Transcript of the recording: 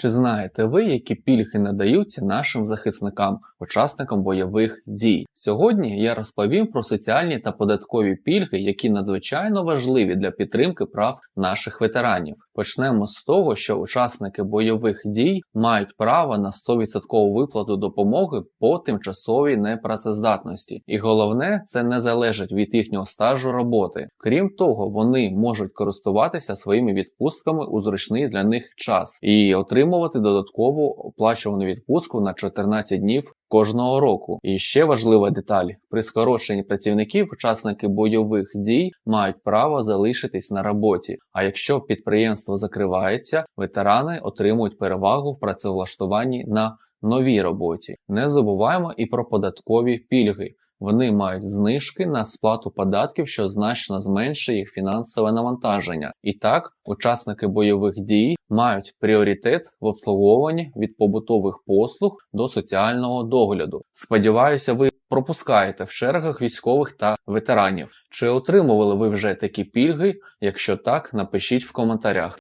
Чи знаєте ви, які пільги надаються нашим захисникам, учасникам бойових дій? Сьогодні я розповім про соціальні та податкові пільги, які надзвичайно важливі для підтримки прав наших ветеранів. Почнемо з того, що учасники бойових дій мають право на 100% виплату допомоги по тимчасовій непрацездатності, і головне, це не залежить від їхнього стажу роботи. Крім того, вони можуть користуватися своїми відпустками у зручний для них час і отримувати додаткову оплачувану відпустку на 14 днів кожного року. І ще важлива деталь: при скороченні працівників учасники бойових дій мають право залишитись на роботі. А якщо підприємство закривається, ветерани отримують перевагу в працевлаштуванні на новій роботі. Не забуваємо і про податкові пільги. Вони мають знижки на сплату податків, що значно зменшує їх фінансове навантаження. І так, учасники бойових дій мають пріоритет в обслуговуванні від побутових послуг до соціального догляду. Сподіваюся, ви пропускаєте в чергах військових та ветеранів. Чи отримували ви вже такі пільги? Якщо так, напишіть в коментарях.